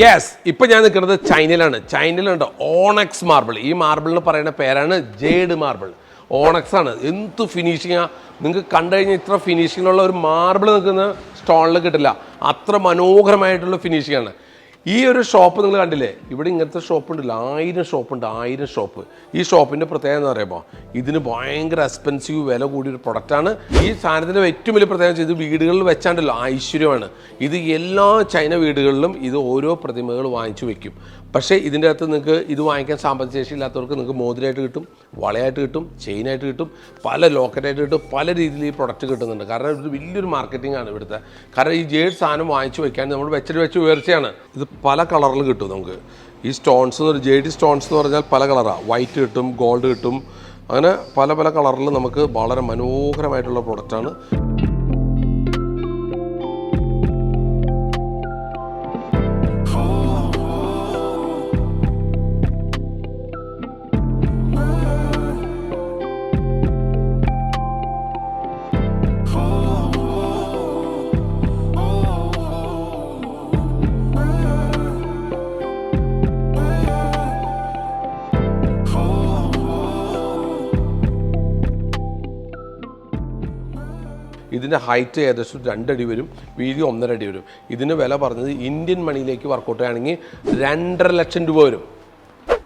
Yes ഇപ്പൊ ഞാൻ നിൽക്കുന്നത് ചൈനയിലാണ്. ചൈനയിലുണ്ട് ഓണക്സ് മാർബിൾ ഈ മാർബിളിന് പറയുന്ന പേരാണ് ജേഡ് മാർബിൾ ഓണക്സ് ആണ്. എന്ത് ഫിനിഷിങ്ങാ നിങ്ങൾക്ക് കണ്ടു കഴിഞ്ഞാൽ ഇത്ര ഫിനിഷിങ്ങിലുള്ള ഒരു മാർബിൾ നിൽക്കുന്ന സ്റ്റോണിൽ കിട്ടില്ല. അത്ര മനോഹരമായിട്ടുള്ള ഫിനിഷിംഗ് ആണ്. ഈ ഒരു ഷോപ്പ് നിങ്ങൾ കണ്ടില്ലേ? ഇവിടെ ഇങ്ങനത്തെ ഷോപ്പ് ഉണ്ടല്ലോ ആയിരം ഷോപ്പ് ഉണ്ട്. ആയിരം ഷോപ്പ്. ഈ ഷോപ്പിന്റെ പ്രത്യേകത എന്ന് പറയുമ്പോൾ ഇതിന് ഭയങ്കര എക്സ്പെൻസീവ് വില കൂടിയ ഒരു പ്രൊഡക്റ്റാണ് ഈ സാധനത്തിന്റെ ഏറ്റവും വലിയ പ്രത്യേകത ഇത് വീടുകളിൽ വെച്ചാണ്ടല്ലോ. ഐശ്വര്യമാണ്. ഇത് എല്ലാ ചൈന വീടുകളിലും ഇത് ഓരോ പ്രതിമകൾ വാങ്ങിച്ചു വെക്കും. പക്ഷേ ഇതിന്റെ അകത്ത് നിങ്ങൾക്ക് ഇത് വാങ്ങിക്കാൻ സാമ്പത്തിക ശേഷി ഇല്ലാത്തവർക്ക് നിങ്ങൾക്ക് മോതിരമായിട്ട് കിട്ടും വളയായിട്ട് കിട്ടും ചെയിനായിട്ട് കിട്ടും പല ലോക്കറ്റായിട്ട് കിട്ടും പല രീതിയിൽ ഈ പ്രൊഡക്റ്റ് കിട്ടുന്നുണ്ട്. കാരണം ഇത് വലിയൊരു മാർക്കറ്റിംഗ് ആണ് ഇവിടുത്തെ. കാരണം ഈ ജേഡ് സാധനം വാങ്ങിച്ചു വെക്കാൻ നമ്മൾ വെച്ചിട്ട് വെച്ച് ഉയർച്ചയാണ്. ഇത് പല കളറിൽ കിട്ടും നമുക്ക്. ഈ സ്റ്റോൺസ് എന്ന് ജെ ഡി സ്റ്റോൺസ് എന്ന് പറഞ്ഞാൽ പല കളറാണ് വൈറ്റ് കിട്ടും ഗോൾഡ് കിട്ടും. അങ്ങനെ പല പല കളറിൽ നമുക്ക് വളരെ മനോഹരമായിട്ടുള്ള പ്രൊഡക്റ്റാണ് ഇതിന്റെ ഹൈറ്റ് ഏകദേശം രണ്ടടി വരും വീതി ഒന്നര അടി വരും. ഇതിന് വില പറഞ്ഞത് ഇന്ത്യൻ മണിയിലേക്ക് വർക്കൗട്ട് ചെയ്യുകയാണെങ്കിൽ രണ്ടര ലക്ഷം രൂപ വരും.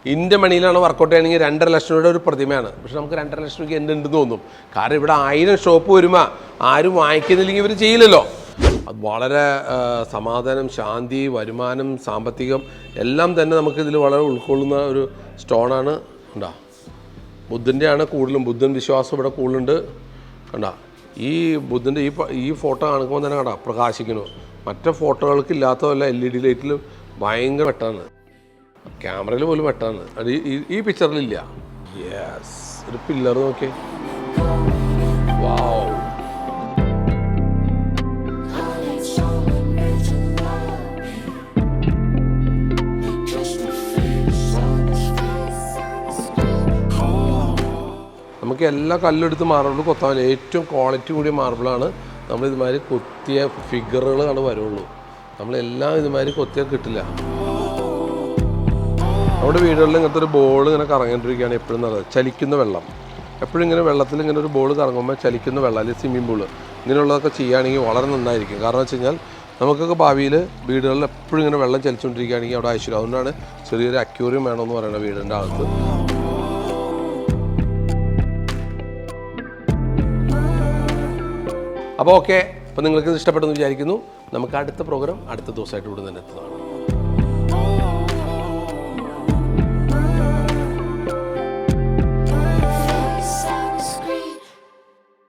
ഇന്ത്യൻ മണിയിലാണ് വർക്കൗട്ട് ചെയ്യണമെങ്കിൽ രണ്ടര ലക്ഷം രൂപയുടെ ഒരു പ്രതിമയാണ്. പക്ഷെ നമുക്ക് രണ്ടര ലക്ഷം രൂപയ്ക്ക് എന്തുണ്ടെന്ന് തോന്നും. കാരണം ഇവിടെ ആയിരം ഷോപ്പ് വരുമ്പോൾ ആരും വാങ്ങിക്കുന്നില്ലെങ്കിൽ ഇവർ ചെയ്യില്ലല്ലോ. അത് വളരെ സമാധാനം ശാന്തി വരുമാനം സാമ്പത്തികം എല്ലാം തന്നെ നമുക്ക് ഇതിൽ വളരെ ഉൾക്കൊള്ളുന്ന ഒരു സ്റ്റോണാണ് ഉണ്ടാ ബുദ്ധന്റെയാണ് കൂടുതലും. ബുദ്ധൻ വിശ്വാസം ഇവിടെ കൂടുതലുണ്ട്. കണ്ട? ഈ ബുദ്ധന്റെ ഈ ഈ ഫോട്ടോ കാണിക്കുമ്പോൾ തന്നെ കണ്ട? പ്രകാശിക്കുന്നു. മറ്റേ ഫോട്ടോകൾക്ക് ഇല്ലാത്തതല്ല എൽ ഇ ഡി ലൈറ്റിൽ ഭയങ്കര വെട്ടാണ്. ക്യാമറയിൽ പോലും വെട്ടാണ്. അത് ഈ പിക്ചറിലില്ല യെസ് ഒരു പില്ലർ നോക്കിയേ. വാവ് നമുക്ക് എല്ലാ കല്ലെടുത്ത് മാർബിൾ കൊത്താൻ ഏറ്റവും ക്വാളിറ്റി കൂടിയ മാർബിളാണ് നമ്മൾ ഇതുമാതിരി കൊത്തിയ ഫിഗറുകളാണ് വരുള്ളൂ. നമ്മളെല്ലാം ഇതുമാതിരി കൊത്തിയാൽ കിട്ടില്ല. നമ്മുടെ വീടുകളിൽ ഇങ്ങനത്തെ ഒരു ബോൾ ഇങ്ങനെ കറങ്ങിക്കൊണ്ടിരിക്കുകയാണ് എപ്പോഴും നല്ലത്. ചലിക്കുന്ന വെള്ളം. എപ്പോഴും ഇങ്ങനെ വെള്ളത്തിൽ ഇങ്ങനെ ഒരു ബോൾ കറങ്ങുമ്പോൾ ചലിക്കുന്ന വെള്ളം അല്ലെങ്കിൽ സ്വിമ്മിംഗ് പൂൾ ഇങ്ങനെയുള്ളതൊക്കെ ചെയ്യുകയാണെങ്കിൽ വളരെ നന്നായിരിക്കും. കാരണം വെച്ച് കഴിഞ്ഞാൽ നമുക്കൊക്കെ ഭാവിയിൽ വീടുകളിൽ എപ്പോഴും ഇങ്ങനെ വെള്ളം ചലിച്ചുകൊണ്ടിരിക്കുകയാണെങ്കിൽ അവിടെ ആവശ്യമില്ല അതുകൊണ്ടാണ് ചെറിയൊരു അക്യൂറിയം വേണമെന്ന് പറയുന്നത് വീടിന്റെ അകത്ത്. അപ്പോൾ ഓക്കെ. അപ്പോൾ നിങ്ങൾക്ക് ഇഷ്ടപ്പെട്ടെന്ന് വിചാരിക്കുന്നു. നമുക്ക് അടുത്ത പ്രോഗ്രാം അടുത്ത ദിവസമായിട്ട് ഇവിടെ തന്നെ എത്തുന്നതാണ്.